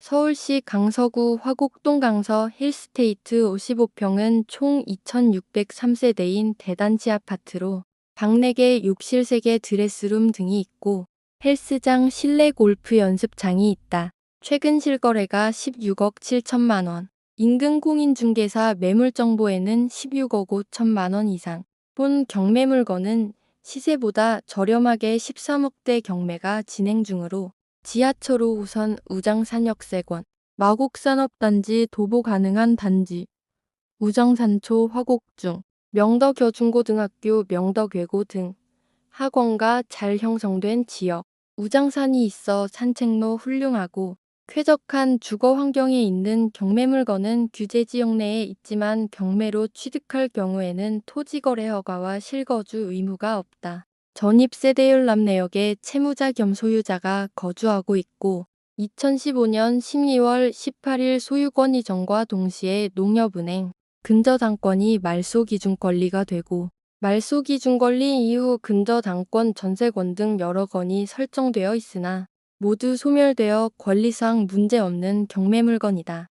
서울시 강서구 화곡동 강서 힐스테이트 55평은 총 2,603세대인 대단지 아파트로 방 4개, 욕실 3개, 드레스룸 등이 있고 헬스장, 실내 골프 연습장이 있다. 최근 실거래가 16억 7천만 원. 인근 공인중개사 매물 정보에는 16억 5천만 원 이상. 본 경매 물건은 시세보다 저렴하게 13억대 경매가 진행 중으로 지하철 5호선 우장산역세권, 마곡산업단지 도보 가능한 단지, 우정산초 화곡중, 명덕여중고등학교 명덕외고 등 학원가 잘 형성된 지역, 우장산이 있어 산책로 훌륭하고 쾌적한 주거 환경에 있는 경매 물건은 규제 지역 내에 있지만 경매로 취득할 경우에는 토지 거래 허가와 실거주 의무가 없다. 전입세대율 남내역에 채무자 겸 소유자가 거주하고 있고 2015년 12월 18일 소유권 이전과 동시에 농협은행 근저당권이 말소기준 권리가 되고 말소기준 권리 이후 근저당권 전세권 등 여러 건이 설정되어 있으나 모두 소멸되어 권리상 문제 없는 경매 물건이다.